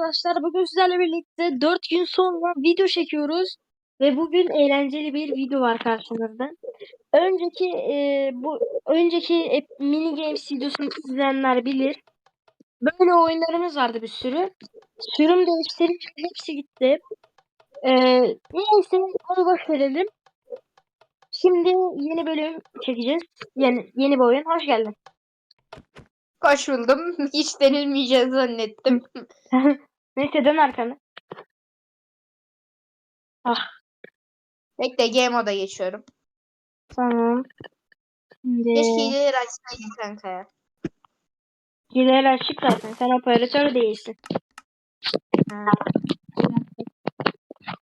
arkadaşlar. Bugün sizlerle birlikte 4 gün sonra video çekiyoruz. Ve bugün eğlenceli bir video var karşınızda. Önceki e, bu önceki mini games videosunu izleyenler bilir. Böyle oyunlarımız vardı bir sürü. Sürüm değiştirince hepsi gitti. E, neyse onu boş verelim. Şimdi yeni bölüm çekeceğiz. Yani yeni bir oyun. Hoş geldin. Hoş buldum. Hiç denilmeyeceğini zannettim. Neyse dön arkanı. Bekle game moda geçiyorum. Tamam. Şimdi Keşke hileleri açsaydın kanka ya. hileler açık zaten. Sen operatör değilsin. Ha,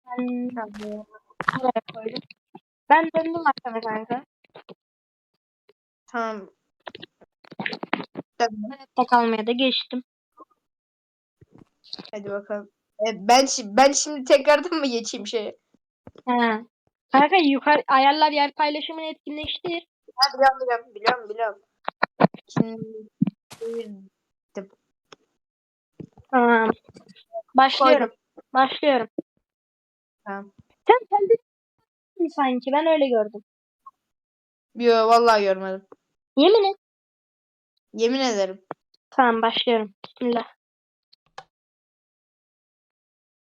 Ben. Ben döndüm arkana kanka. Tamam. Tamam. Hayatta kalmaya da geçtim. Hadi bakalım. E, ben ben şimdi tekrardan mı geçeyim şeye? Ha. Kanka yukarı ayarlar yer paylaşımını etkinleştir. Ha, biliyorum biliyorum biliyorum biliyorum. Şimdi Tamam. Başlıyorum. Başlıyorum. Tamam. Sen kendin sanki ben öyle gördüm. Yo vallahi görmedim. Yemin et. Yemin ederim. Tamam başlıyorum. Bismillah.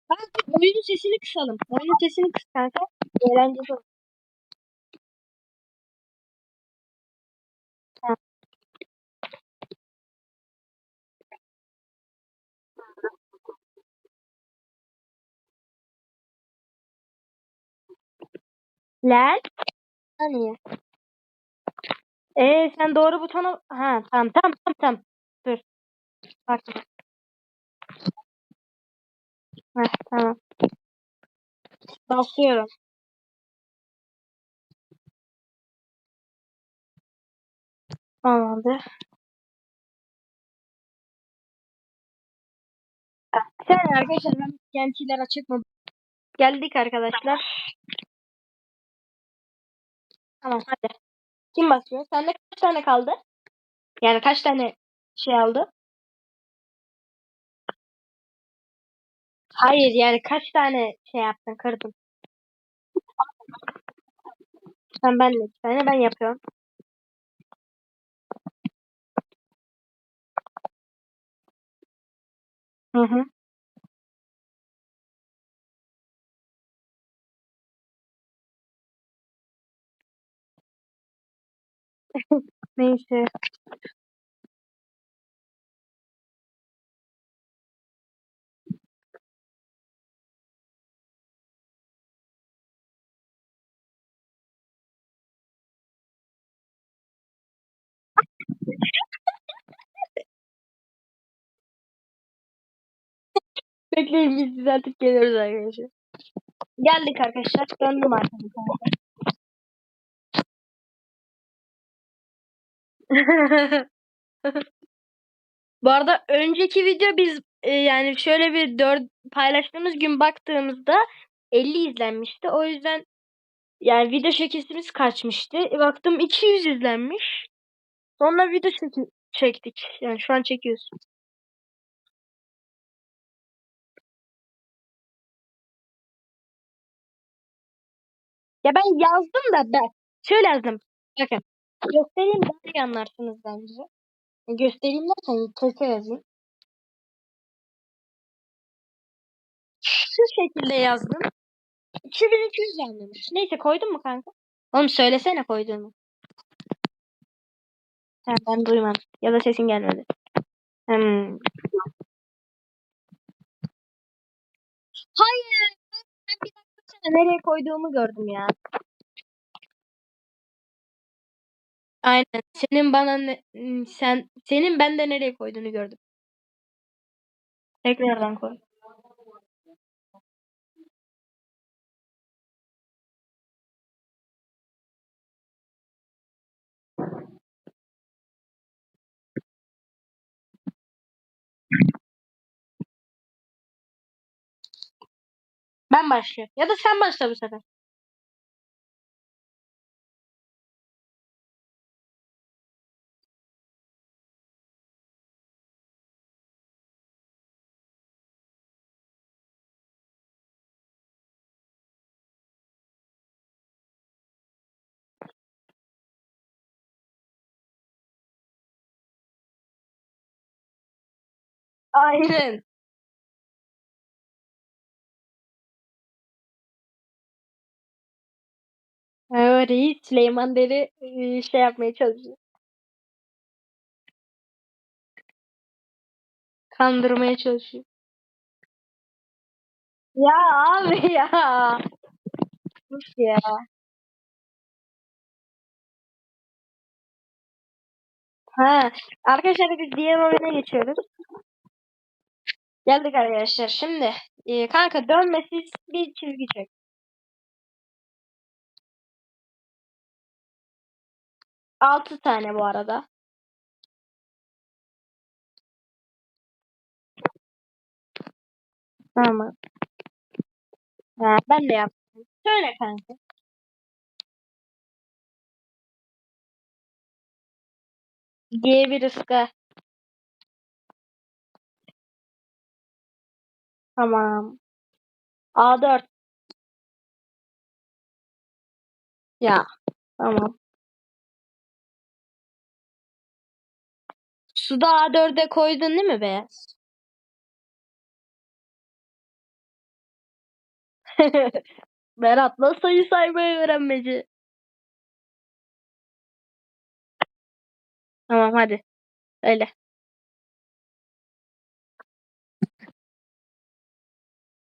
Kanka oyunun sesini kısalım. Oyunun sesini kıs kanka. Eğlenceli olur. Lan. Saniye. Ee sen doğru butona... Ha tamam tamam tamam tamam. Dur. Bak. Heh, tamam. Basıyorum. Olmadı. Sen arkadaşlar ben gençler açık mı? Geldik arkadaşlar. Tamam hadi. Kim basıyor? Sende kaç tane kaldı? Yani kaç tane şey aldı? Hayır yani kaç tane şey yaptın kırdın? Sen ben de tane ben yapıyorum. Hı hı. Neyse. Bekleyin biz düzeltip geliyoruz arkadaşlar. Geldik arkadaşlar. Döndüm arkadaşlar. Bu arada önceki video biz e, yani şöyle bir dört paylaştığımız gün baktığımızda 50 izlenmişti. O yüzden yani video çekisimiz kaçmıştı. E, baktım 200 izlenmiş. Sonra video çeki- çektik. Yani şu an çekiyoruz. Ya ben yazdım da ben şöyle yazdım. Bakın göstereyim daha iyi anlarsınız bence. Göstereyim derken kese yazayım. Şu şekilde yazdım. 2200 anlamış. Neyse koydun mu kanka? Oğlum söylesene koyduğunu. Ha, ben duymadım. Ya da sesin gelmedi. Hmm. Hayır. Ben bir dakika sonra nereye koyduğumu gördüm ya. Aynen. Senin bana ne, sen senin bende nereye koyduğunu gördüm. Tekrardan koy. Ben başlıyorum. Ya da sen başla bu sefer. Aynen. Reis Süleyman Deri e, şey yapmaya çalışıyor. Kandırmaya çalışıyor. Ya abi ya. Uf ya. Ha, arkadaşlar biz diğer oyuna geçiyoruz. Geldik arkadaşlar. Şimdi e, kanka dönmesiz bir çizgi çek. Altı tane bu arada. Tamam. Ha, ben de yaptım. Söyle kanka. Diye bir ıska. Tamam. A4. Ya. Tamam. Suda A4'e koydun değil mi beyaz? Berat'la sayı saymayı öğrenmeci. Tamam hadi. Öyle.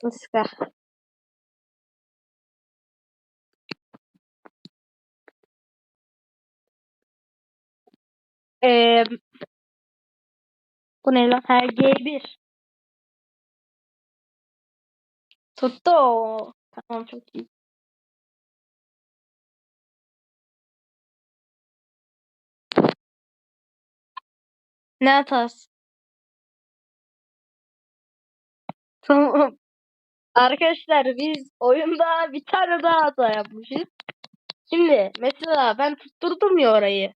Iska. Ee, bu ne lan? Ha, G1. Tuttu. Tamam çok iyi. Ne hatası? Tamam. Arkadaşlar biz oyunda bir tane daha hata yapmışız. Şimdi mesela ben tutturdum ya orayı.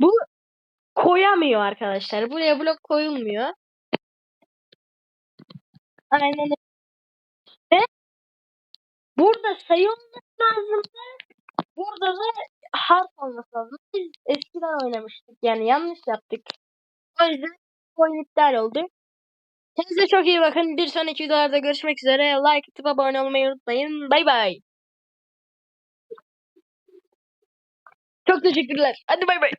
Bu koyamıyor arkadaşlar. Buraya blok koyulmuyor. Aynen öyle. Ve burada sayı olması lazım. Burada da harf olması lazım. Biz eskiden oynamıştık. Yani yanlış yaptık. O yüzden oyun iptal oldu. Kendinize çok iyi bakın. Bir sonraki videolarda görüşmek üzere. Like atıp abone olmayı unutmayın. Bay bay. Çok teşekkürler. Hadi bay bay.